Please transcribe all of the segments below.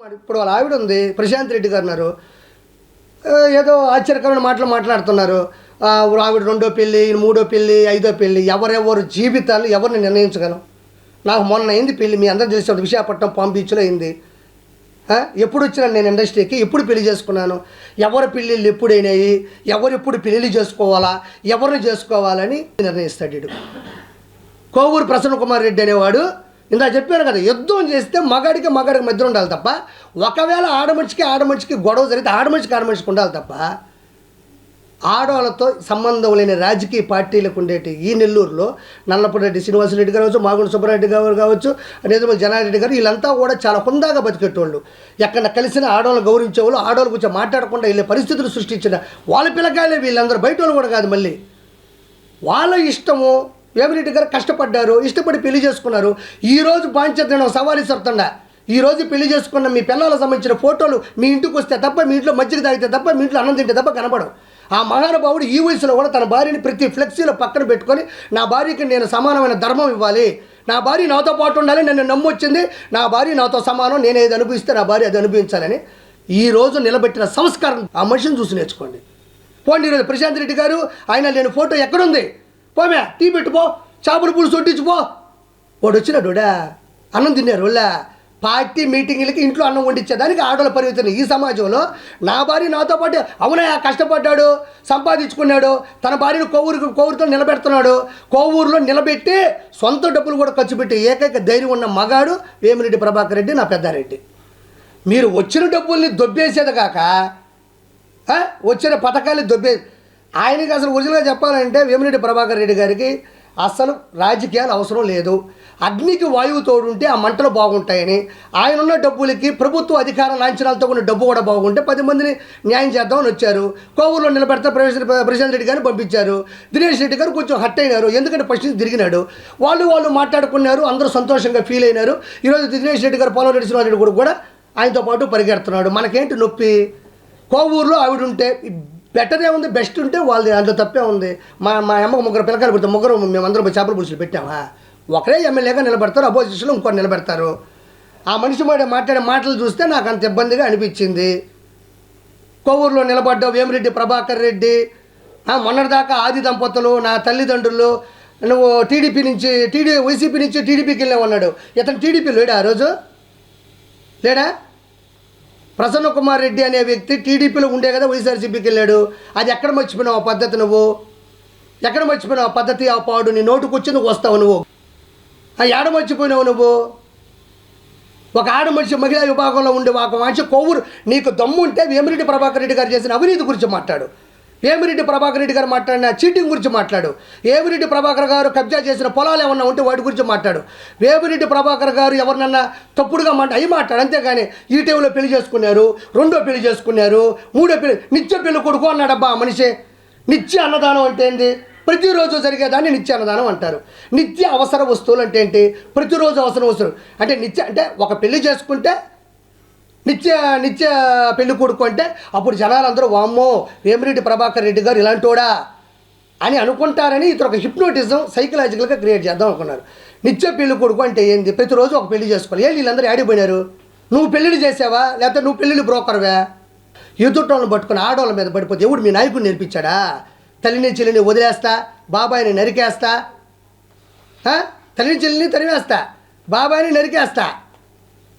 ఇప్పుడు వాళ్ళ ఆవిడ ఉంది ప్రశాంత్ రెడ్డి గారు ఉన్నారు. ఏదో ఆశ్చర్యకరమైన మాటలు మాట్లాడుతున్నారు. ఆవిడ రెండో పెళ్ళి మూడో పెళ్ళి ఐదో పెళ్ళి ఎవరెవరు జీవితాలు ఎవరిని నిర్ణయించగలం? నాకు మొన్న అయింది పెళ్ళి మీ అందరూ తెలిసిన విశాఖపట్నం పామ్ బీచ్లో అయింది. ఎప్పుడు వచ్చినాను నేను ఇండస్ట్రీకి ఎప్పుడు పెళ్ళి చేసుకున్నాను. ఎవరి పెళ్ళిళ్ళు ఎప్పుడైనాయి ఎవరు ఎప్పుడు పెళ్ళి చేసుకోవాలా ఎవరిని చేసుకోవాలని నిర్ణయిస్తాడు కోవూరు ప్రసన్న కుమార్ రెడ్డి అనేవాడు ఇందా చెప్పాను కదా యుద్ధం చేస్తే మగాడికి మగాడికి మధ్య ఉండాలి తప్ప ఒకవేళ ఆడమనిషికి ఆడమనిషికి గొడవ జరిగితే ఆడమనిషికి ఆడమనిషికి ఉండాలి తప్ప ఆడవాళ్ళతో సంబంధం లేని రాజకీయ పార్టీలకు ఉండేటి ఈ నెల్లూరులో నల్లపురెడ్డి శ్రీనివాసరెడ్డి గారు కావచ్చు మాగుండు సుబ్బారెడ్డి గారు కావచ్చు నేదుమల జనారెడ్డి గారు వీళ్ళంతా కూడా చాలా హుందాగా బతికేటోళ్ళు. ఎక్కడ కలిసిన ఆడవాళ్ళని గౌరవించేవాళ్ళు ఆడవాళ్ళ గురించి మాట్లాడకుండా వెళ్ళే పరిస్థితులు సృష్టించిన వాళ్ళ పిల్లకాయలే వీళ్ళందరూ బయట వాళ్ళు కూడా కాదు మళ్ళీ. వాళ్ళ ఇష్టము వేమిరెడ్డి గారు కష్టపడ్డారు ఇష్టపడి పెళ్ళి చేసుకున్నారు. ఈ రోజు బాంచర్ నేను సవాలు సవాల్ ఈ రోజు పెళ్ళి చేసుకున్న మీ పిల్లలకు సంబంధించిన ఫోటోలు మీ ఇంటికి వస్తే తప్ప మీ ఇంట్లో మజ్జిగ తాగితే తప్ప మీ ఇంట్లో అన్నం తింటే తప్ప కనపడవు ఆ మహానుభావుడు ఈ వయసులో కూడా తన భార్యని ప్రతి ఫ్లెక్సీలో పక్కన పెట్టుకొని నా భార్యకి నేను సమానమైన ధర్మం ఇవ్వాలి. నా భార్య నాతో పాటు ఉండాలి నన్ను నమ్మొచ్చింది. నా భార్య నాతో సమానం నేను ఏది అనుభవిస్తే నా భార్య అది అనుభవించాలని. ఈ రోజు నిలబెట్టిన సంస్కారం ఆ మనిషిని చూసి నేర్చుకోండి. పోండి ఈరోజు ప్రశాంత్ రెడ్డి గారు ఆయన లేని ఫోటో ఎక్కడుంది? పోమే టీ పెట్టుపో చేపల పులుసు వడ్డించుపో వాడు వచ్చినాడుడా అన్నం తిన్నారు వాళ్ళ పార్టీ మీటింగ్లకి ఇంట్లో అన్నం వండించేదానికి ఆడవాళ్ళ పరిమితం ఈ సమాజంలో నా భార్య నాతో పాటు అవునయ్య కష్టపడ్డాడు సంపాదించుకున్నాడు తన భార్యను కొవ్వూరు కొవ్వూరుతో నిలబెడుతున్నాడు. కొవ్వూరులో నిలబెట్టి సొంత డబ్బులు కూడా ఖర్చు పెట్టి ఏకైక ధైర్యం ఉన్న మగాడు వేమిరెడ్డి ప్రభాకర్ రెడ్డి నా పెద్దారెడ్డి. మీరు వచ్చిన డబ్బుల్ని దొబ్బేసేది కాక వచ్చిన పథకాలు దొబ్బే ఆయనకి అసలు ఒరిజినల్గా చెప్పాలంటే వేమిరెడ్డి ప్రభాకర్ రెడ్డి గారికి అసలు రాజకీయాలు అవసరం లేదు. అగ్నికి వాయువు తోడుంటే ఆ మంటలు బాగుంటాయని ఆయన ఉన్న డబ్బులకి ప్రభుత్వ అధికార లాంఛనాలతో ఉన్న డబ్బు కూడా బాగుంటే పది మందిని న్యాయం చేద్దామని వచ్చారు. కోవూరులో నిలబెడితే ప్రవేశ ప్రశాంత్ రెడ్డి గారిని పంపించారు. దినేష్ రెడ్డి గారు కొంచెం హట్ అయినారు. ఎందుకంటే ఫస్ట్ తిరిగినాడు. వాళ్ళు వాళ్ళు మాట్లాడుకున్నారు. అందరూ సంతోషంగా ఫీల్ అయినారు. ఈరోజు దినేష్ రెడ్డి గారు పోలవరెడ్డి శ్రీనివాసరెడ్డి కూడా కూడా ఆయనతో పాటు పరిగెడుతున్నాడు. మనకేంటి నొప్పి? కోవూరులో ఆవిడ ఉంటే బెటర్ ఏముంది బెస్ట్ ఉంటే వాళ్ళది అందులో తప్పే ఉంది. మా మా అమ్మకు ముగ్గురు పిల్లకాయలు పుడితే ముగ్గురు మేమందరం పోయి చేపల పులుసులు పెట్టామా? ఒకరే ఎమ్మెల్యేగా నిలబెడతారు అపోజిషన్లో ఇంకోటి నిలబెడతారు. ఆ మనిషి మాట మాట్లాడే మాటలు చూస్తే నాకు అంత ఇబ్బందిగా అనిపించింది. కొవ్వూరులో నిలబడ్డ వేమిరెడ్డి ప్రభాకర్ రెడ్డి. మొన్నటిదాకా ఆది దంపతులు నా తల్లిదండ్రులు. నువ్వు టీడీపీ నుంచి టీడీ వైసీపీ నుంచి టీడీపీకి వెళ్ళావు ఇతను టీడీపీ లేడా ఆ రోజు? లేడా? ప్రసన్న కుమార్ రెడ్డి అనే వ్యక్తి టీడీపీలో ఉండే కదా వైఎస్ఆర్సీపీకి వెళ్ళాడు. అది ఎక్కడ మర్చిపోయినావు ఆ పద్ధతి నువ్వు? ఎక్కడ మర్చిపోయినావు ఆ పద్ధతి ఆ పాడు? నీ నోటుకు వచ్చి నువ్వు వస్తావు నువ్వు. ఆ ఏడ మర్చిపోయినావు నువ్వు? ఒక ఆడ మనిషి మహిళా విభాగంలో ఉండే ఒక మనిషి కొవ్వురు నీకు దమ్ము ఉంటే వేమిరెడ్డి ప్రభాకర్ రెడ్డి గారు చేసిన అవినీతి గురించి మాట్లాడు. వేమిరెడ్డి ప్రభాకర్ రెడ్డి గారు మాట్లాడిన చీటింగ్ గురించి మాట్లాడు. ఏమిరెడ్డి ప్రభాకర్ గారు కబ్జా చేసిన పొలాలు ఏమన్నా ఉంటే వాటి గురించి మాట్లాడు. వేమిరెడ్డి ప్రభాకర్ గారు ఎవరినన్నా తప్పుడుగా మాట అయి మాట్లాడు. అంతేగాని ఈ టైంలో పెళ్ళి చేసుకున్నారు రెండో పెళ్ళి చేసుకున్నారు మూడో పెళ్ళి నిత్య పెళ్ళి కొడుకు అన్నాడబ్బా మనిషి. నిత్య అన్నదానం అంటే ఏంది? ప్రతిరోజు జరిగేదాన్ని నిత్య అన్నదానం అంటారు. నిత్య అవసర వస్తువులు అంటే ఏంటి? ప్రతిరోజు అవసర వస్తువులు. అంటే నిత్య అంటే ఒక పెళ్ళి చేసుకుంటే నిత్య నిత్య పెళ్ళి కొడుకు అంటే అప్పుడు జనాలందరూ వామ్మో వేమిరెడ్డి ప్రభాకర్ రెడ్డి గారు ఇలాంటోడా అని అనుకుంటారని ఇతను ఒక హిప్నోటిజం సైకలాజికల్గా క్రియేట్ చేద్దాం అనుకున్నారు. నిత్య పెళ్ళి కొడుకు అంటే ఏంది? ప్రతిరోజు ఒక పెళ్ళి చేసుకోవాలి. ఏళ్ళు వీళ్ళందరూ ఆడిపోయినారు? నువ్వు పెళ్ళిళ్ళు చేసావా? లేకపోతే నువ్వు పెళ్ళిళ్ళు బ్రోకర్వే? ఎదుటోళ్ళని పట్టుకుని ఆడవాళ్ళ మీద పడిపోతే ఎవడు మీ నాయకుడు నేర్పించాడా? తల్లిని చెల్లిని వదిలేస్తా బాబాయిని నరికేస్తా? తల్లిని చెల్లిని తరివేస్తా బాబాయిని నరికేస్తా?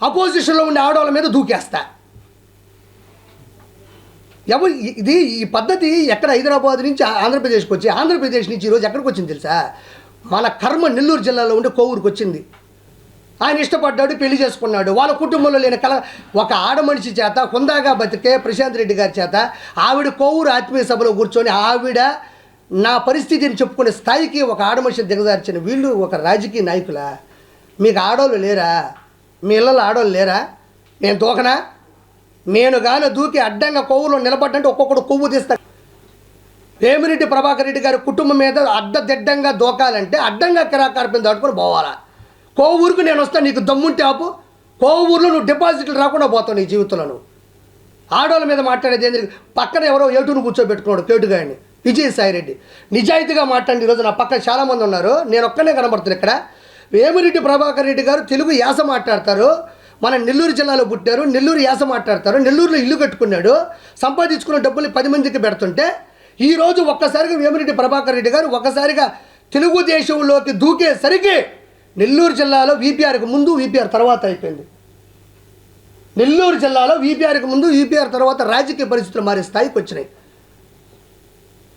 అపోజిషన్లో ఉండే ఆడవాళ్ళ మీద దూకేస్తా. ఎవరు ఇది ఈ పద్ధతి ఎక్కడ హైదరాబాద్ నుంచి ఆంధ్రప్రదేశ్కి వచ్చి ఆంధ్రప్రదేశ్ నుంచి ఈరోజు ఎక్కడికి వచ్చింది తెలుసా? మన కర్మ నెల్లూరు జిల్లాలో ఉండే కోవూరుకి వచ్చింది. ఆయన ఇష్టపడ్డాడు పెళ్ళి చేసుకున్నాడు. వాళ్ళ కుటుంబంలో లేని కల ఒక ఆడమనిషి చేత హుందాగా బతికే ప్రశాంత్ రెడ్డి గారి చేత ఆవిడ కోవూరు ఆత్మీయ సభలో కూర్చొని ఆవిడ నా పరిస్థితిని చెప్పుకునే స్థాయికి ఒక ఆడమనిషిని దిగజార్చిన వీళ్ళు ఒక రాజకీయ నాయకులా? మీకు ఆడవాళ్ళు లేరా? మీ ఇళ్ళలో ఆడోళ్ళు లేరా? నేను దూకనా? నేను గాను దూకి అడ్డంగా కొవ్వులో నిలబడ్డంటే ఒక్కొక్కడు కొవ్వు తీస్తాను వేమిరెడ్డి ప్రభాకర్ రెడ్డి గారి కుటుంబం మీద అడ్డదిడ్డంగా దూకాలంటే అడ్డంగా కిరాకార్పం దాటుకొని పోవాలా? కోవూరుకు నేను వస్తాను నీకు దమ్ముంటే ఆపు. కోవూరులో నువ్వు డిపాజిట్లు రాకుండా పోతావు నీ జీవితంలో నువ్వు. ఆడవాళ్ళ మీద మాట్లాడేది ఏంది? పక్కన ఎవరో ఏటును కూర్చోబెట్టుకున్నాడు కేటుగాయని విజయసాయి రెడ్డి. నిజాయితీగా మాట్లాడి ఈరోజు నా పక్కన చాలామంది ఉన్నారు. నేను ఒక్కనే కనబడుతున్నాను ఇక్కడ. వేమిరెడ్డి ప్రభాకర్ రెడ్డి గారు తెలుగు యాస మాట్లాడతారు. మన నెల్లూరు జిల్లాలో పుట్టారు. నెల్లూరు యాస మాట్లాడతారు. నెల్లూరులో ఇల్లు కట్టుకున్నాడు. సంపాదించుకున్న డబ్బులు పది మందికి పెడుతుంటే ఈరోజు ఒక్కసారిగా వేమిరెడ్డి ప్రభాకర్ రెడ్డి గారు ఒక్కసారిగా తెలుగుదేశంలోకి దూకేసరికి నెల్లూరు జిల్లాలో వీపీఆర్కి ముందు వీపీఆర్ తర్వాత అయిపోయింది. నెల్లూరు జిల్లాలో వీపీఆర్కి ముందు వీపీఆర్ తర్వాత రాజకీయ పరిస్థితులు మారే స్థాయికి వచ్చినాయి.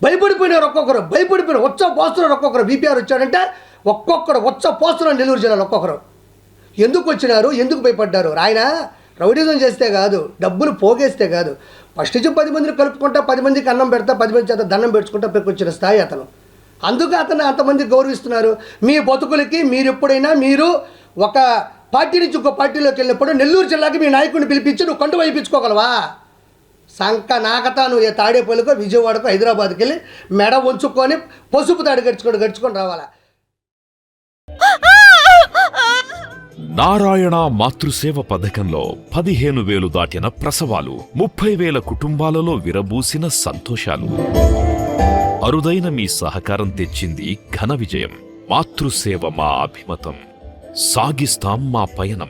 భయపడిపోయినారు ఒక్కొక్కరు భయపడిపోయిన వచ్చా పోస్తున్నారు ఒక్కొక్కరు వీపీఆర్ వచ్చాడంటే ఒక్కొక్కరు వచ్చ పోస్తున్నారు నెల్లూరు జిల్లాలో ఒక్కొక్కరు. ఎందుకు వచ్చినారు? ఎందుకు భయపడ్డారు? ఆయన రౌడిజం చేస్తే కాదు డబ్బులు పోగేస్తే కాదు. ఫస్ట్ నుంచి పది మందిని కలుపుకుంటా పది మందికి అన్నం పెడతా పది మంది చేత దండం పెట్టుకుంటా పెక్కొచ్చిన స్థాయి అతను. అందుకు అతను అంతమంది గౌరవిస్తున్నారు. మీ బతుకులకి మీరు ఎప్పుడైనా మీరు ఒక పార్టీ నుంచి ఇంకో పార్టీలోకి వెళ్ళినప్పుడు నెల్లూరు జిల్లాకి మీ నాయకుడిని పిలిపించి నువ్వు కండు వైపించుకోగలవా? సంక నాకతా నువ్వు ఏ తాడేపల్లికో విజయవాడకో హైదరాబాద్కి వెళ్ళి మెడ ఉంచుకొని పసుపు తాడు గడుచుకొని గడుచుకొని రావాలా? నారాయణ మాతృసేవ పథకంలో పదిహేను వేలు దాటిన ప్రసవాలు ముప్పై వేల కుటుంబాలలో విరబూసిన సంతోషాలు. అరుదైన మీ సహకారం తెచ్చింది ఘన విజయం. మాతృసేవ మా అభిమతం. సాగిస్తాం మా పయనం.